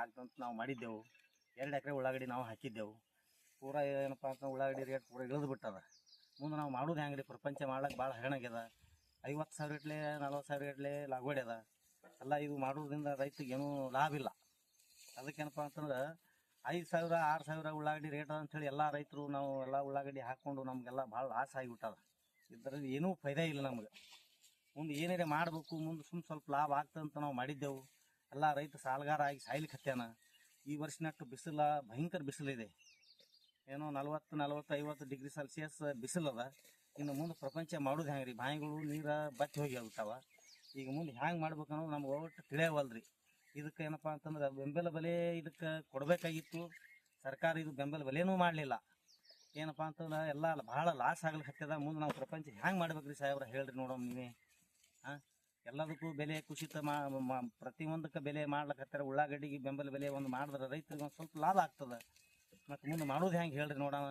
ಆಗ್ತಂತ ನಾವು ಮಾಡಿದ್ದೆವು. ಎರಡು ಎಕರೆ ಉಳ್ಳಾಗಡ್ಡಿ ನಾವು ಹಾಕಿದ್ದೆವು. ಪೂರ ಏನಪ್ಪ ಅಂತ ಉಳ್ಳಾಗಡ್ಡಿ ರೇಟ್ ಪೂರ ಇಳಿದು ಬಿಟ್ಟದ. ಮುಂದೆ ನಾವು ಮಾಡೋದು ಹೆಂಗೆ ಪ್ರಪಂಚ ಮಾಡ್ಲಿಕ್ಕೆ ಭಾಳ ಹಣ ಆಗ್ಯದ ಐವತ್ತು ಸಾವಿರ ಇಟ್ಲೆ ನಲ್ವತ್ತು ಸಾವಿರ ಇಟ್ಲೆ ಲಾಗೋಡಿ ಅದ. ಎಲ್ಲ ಇದು ಮಾಡೋದ್ರಿಂದ ರೈತಗೇನೂ ಏನೂ ಲಾಭ ಇಲ್ಲ. ಅದಕ್ಕೇನಪ್ಪ ಅಂತಂದ್ರೆ ಐದು ಸಾವಿರ, ಆರು ಸಾವಿರ ಉಳ್ಳಾಗಡ್ಡಿ ರೇಟ್ ಅಂಥೇಳಿ ಎಲ್ಲ ರೈತರು ನಾವು ಎಲ್ಲ ಉಳ್ಳಾಗಡ್ಡಿ ಹಾಕ್ಕೊಂಡು ನಮಗೆಲ್ಲ ಭಾಳ ಲಾಸ್ ಆಗಿಬಿಟ್ಟದ. ಇದರಲ್ಲಿ ಏನೂ ಫೈದಾ ಇಲ್ಲ ನಮ್ಗೆ. ಮುಂದೆ ಏನಾರೇ ಮಾಡಬೇಕು, ಮುಂದೆ ಸುಮ್ಮನೆ ಸ್ವಲ್ಪ ಲಾಭ ಆಗ್ತದಂತ ನಾವು ಮಾಡಿದ್ದೆವು. ಎಲ್ಲ ರೈತ ಸಾಲಗಾರ ಆಗಿ ಸಾಯ್ಲಿಕ್ಕೆ ಹತ್ಯಾನ. ಈ ವರ್ಷನಷ್ಟು ಬಿಸಿಲ, ಭಯಂಕರ ಬಿಸಿಲಿದೆ ಏನೋ ನಲ್ವತ್ತು ನಲ್ವತ್ತು ಐವತ್ತು ಡಿಗ್ರಿ ಸೆಲ್ಸಿಯಸ್ ಬಿಸಿಲದ ಇನ್ನು ಮುಂದೆ ಪ್ರಪಂಚ ಮಾಡೋದು ಹೆಂಗೆ ರೀ ಬಾಯಿಗಳು, ನೀರು ಬತ್ತಿ ಹೋಗಿ ಹೋಗ್ತಾವ ಈಗ ಮುಂದೆ ಹ್ಯಾಂಗೆ ಮಾಡ್ಬೇಕು ಅನ್ನೋದು ನಮ್ಗೆ ಒಟ್ಟು ತಿಳಿಯವಲ್ರಿ ಇದಕ್ಕೆ ಏನಪ್ಪ ಅಂತಂದ್ರೆ ಬೆಂಬಲ ಬೆಲೆ ಇದಕ್ಕೆ ಕೊಡಬೇಕಾಗಿತ್ತು. ಸರ್ಕಾರ ಇದು ಬೆಂಬಲ ಬೆಲೆನೂ ಮಾಡಲಿಲ್ಲ. ಏನಪ್ಪ ಅಂತಂದ್ರೆ ಎಲ್ಲ ಭಾಳ ಲಾಸ್ ಆಗಲಿಕ್ಕೆ ಹತ್ತದ ಮುಂದೆ ನಾವು ಪ್ರಪಂಚ ಹ್ಯಾಂಗೆ ಮಾಡ್ಬೇಕ್ರಿ ಸಾಹೇಬ್ರ? ಹೇಳ್ರಿ ನೋಡೋಣ ನೀವೇ. ಹಾಂ ಎಲ್ಲದಕ್ಕೂ ಬೆಲೆ ಕುಸಿತ ಪ್ರತಿಯೊಂದಕ್ಕೆ ಬೆಲೆ ಮಾಡ್ಲಕತ್ತಾರ. ಉಳ್ಳಾಗಡ್ಡಿಗೆ ಬೆಂಬಲ ಬೆಲೆ ಒಂದು ಮಾಡಿದ್ರೆ ರೈತರಿಗೆ ಒಂದು ಸ್ವಲ್ಪ ಲಾಭ ಆಗ್ತದೆ. ಮತ್ತು ಮುಂದೆ ಮಾಡೋದು ಹೆಂಗೆ ಹೇಳ್ರಿ ನೋಡೋಣ.